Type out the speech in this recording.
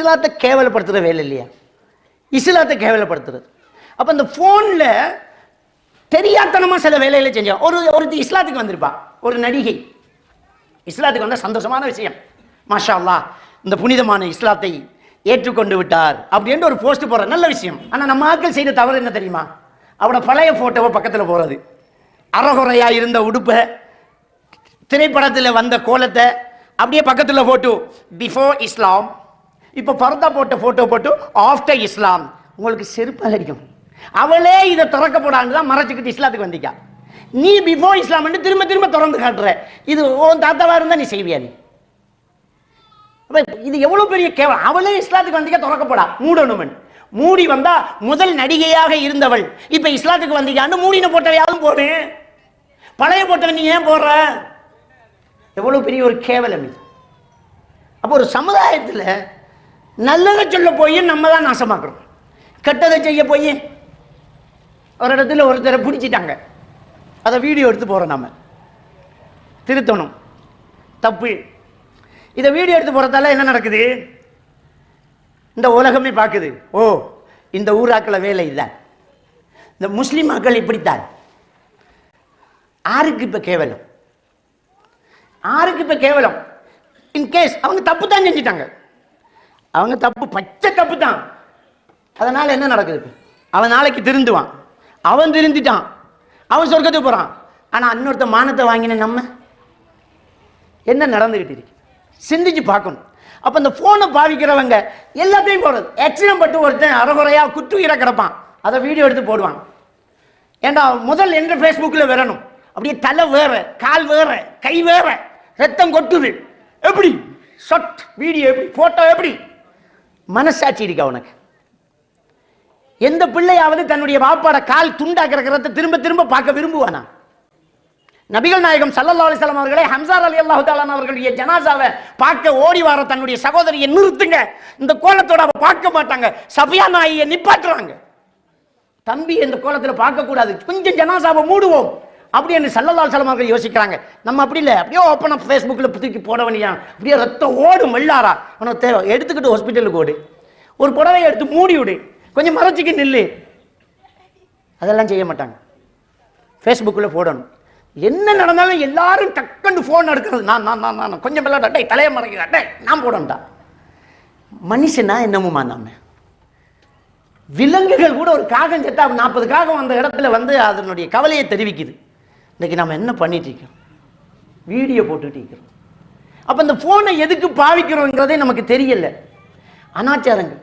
இஸ்லாத்தை கேவலப்படுத்துகிற வேலை இல்லையா? இஸ்லாத்தை கேவலப்படுத்துறது. அப்போ இந்த ஃபோனில் தெரியாதனமாக சில வேலைகளை செஞ்சான் ஒரு ஒரு இஸ்லாத்துக்கு வந்திருப்பா ஒரு நடிகை. இஸ்லாத்துக்கு வந்த சந்தோஷமான விஷயம். மாஷா அல்லா இந்த புனிதமான இஸ்லாத்தை ஏற்றுக்கொண்டு விட்டார் அப்படின்ட்டு ஒரு போஸ்ட் போடுற நல்ல விஷயம். ஆனால் நம்ம ஆட்கள் செய்த தவறு என்ன தெரியுமா? அவனோட பழைய ஃபோட்டோவை பக்கத்தில் போகிறது அறகுறையாக இருந்த உடுப்பை திரைப்படத்தில் வந்த கோலத்தை அப்படியே பக்கத்தில் போட்டு பிஃபோர் இஸ்லாம் இப்போ பரதா போட்ட ஃபோட்டோ போட்டு ஆஃப்டர் இஸ்லாம். உங்களுக்கு செருப்பால் அடிக்கும் அவளே இதை திறக்க போடான்னு தான் மறைச்சிக்கிட்டு இஸ்லாத்துக்கு வந்திக்கா நீ பிஃபோர் இஸ்லாம் திரும்ப திரும்ப திறந்து காட்டுற. இது உன் தாத்தாவா இருந்தா நீ செய்வியா நீ? இது எவ்வளவு பெரிய கேவலம். அவளே இஸ்லாத்துக்கு வந்திக்க திறக்கப்படா மூடணுமன். மூடி வந்தா முதல் நடிகையாக இருந்தவள். இப்ப இஸ்லாத்துக்கு வந்திக்கான்னு மூடின போட்டவையாலும் போடு. பழைய போட்டவன் நீ ஏன் போடுற? எவ்வளவு பெரிய ஒரு கேவலம் இது. அப்போ ஒரு சமுதாயத்தில் நல்லதை சொல்ல போய் நம்ம தான் நாசமாக்குறோம். கெட்டதை செய்ய போய் ஒரு இடத்துல ஒருத்தரை பிடிச்சிட்டாங்க. அதை வீடியோ எடுத்து போகிறோம் நம்ம திருத்தணும். தப்பு. இதை வீடியோ எடுத்து போகிறதால என்ன நடக்குது? இந்த உலகமே பார்க்குது. ஓ இந்த ஊராக்கள வேலை இதுதான் இந்த முஸ்லீம் மக்கள் இப்படித்தான். ஆருக்கு இப்போ கேவலம். ஆருக்கு இப்போ கேவலம். இன்கேஸ் அவங்க தப்பு தான் செஞ்சிட்டாங்க. அவங்க தப்பு பச்சை தப்பு தான். அதனால் என்ன நடக்குது? அவன் நாளைக்கு திருந்துவான். அவன் திருந்திட்டான். அவன் சொர்க்கத்துக்கு போகிறான் ஆனால் இன்னொருத்த மானத்தை வாங்கின நம்ம? என்ன நடந்துக்கிட்டு இருக்கு? சிந்திச்சு பார்க்கணும். அப்போ இந்த ஃபோனை பாவிக்கிறவங்க எல்லாத்தையும் போடுறது. ஆக்சிடென்ட் பட்டு ஒருத்தன் அறகுறையாக குற்றுயிர கிடப்பான். அதை வீடியோ எடுத்து போடுவான். ஏண்டா முதல் என்ற ஃபேஸ்புக்கில் வரணும்? அப்படியே தலை வேற கால் வேற கை வேற ரத்தம் கொட்டுது. எப்படி? ஷர்ட் வீடியோ எப்படி? ஃபோட்டோ எப்படி? மனசாட்சி இருக்கா உனக்கு எந்த பிள்ளையாவது தன்னுடைய பாப்பாட கால் துண்டா திரும்ப திரும்ப பார்க்க விரும்புவானா? நபிகள் நாயகம் சல்லல்லா அலிஸ்லாம் அவர்களே ஹம்சார் அலி அல்லாஹு தாலான் அவர்களுடைய ஜனாசாவை பார்க்க ஓடி வர தன்னுடைய சகோதரியை நிறுத்துங்க. இந்த கோலத்தோட அவ பார்க்க மாட்டாங்க. சபியா நாயை நிப்பாட்டுறாங்க. தம்பி இந்த கோலத்தில் பார்க்கக்கூடாது. கொஞ்சம் ஜனாசாவை மூடுவோம். அப்படி என்று சல்லல்லால் அலிஸ்லாம் அவர்கள் யோசிக்கிறாங்க. நம்ம அப்படி இல்லை. அப்படியே ஓப்பன் அப் ஃபேஸ்புக்கில் தூக்கி போட வேண்டியா அப்படியே ரத்தம் ஓடும் வெள்ளாரா உனக்கு தேவை. எடுத்துக்கிட்டு ஹாஸ்பிட்டலுக்கு ஓடு. ஒரு புடவையை எடுத்து மூடி விடு. கொஞ்சம் மறைச்சிக்கு நில்லு. அதெல்லாம் செய்ய மாட்டாங்க. ஃபேஸ்புக்கில் போடணும். என்ன நடந்தாலும் எல்லாரும் டக்குன்னு ஃபோன் எடுக்கிறது. நான் நான் நான் நான் கொஞ்சம் பிள்ளை அட்டை தலையை மறைக்கிற. அட்டை நான் போடணும்டா. மனுஷனா என்னமுமா நாம? விலங்குகள் கூட ஒரு காகம் செத்தா நாற்பது காகம் அந்த இடத்துல வந்து அதனுடைய கவலையை தெரிவிக்குது. இன்னைக்கு நம்ம என்ன பண்ணிட்டு வீடியோ போட்டுக்கிட்டு இருக்கிறோம். அப்போ இந்த ஃபோனை எதுக்கு பாவிக்கிறோங்கிறதே நமக்கு தெரியல. அனாச்சாரங்கள்.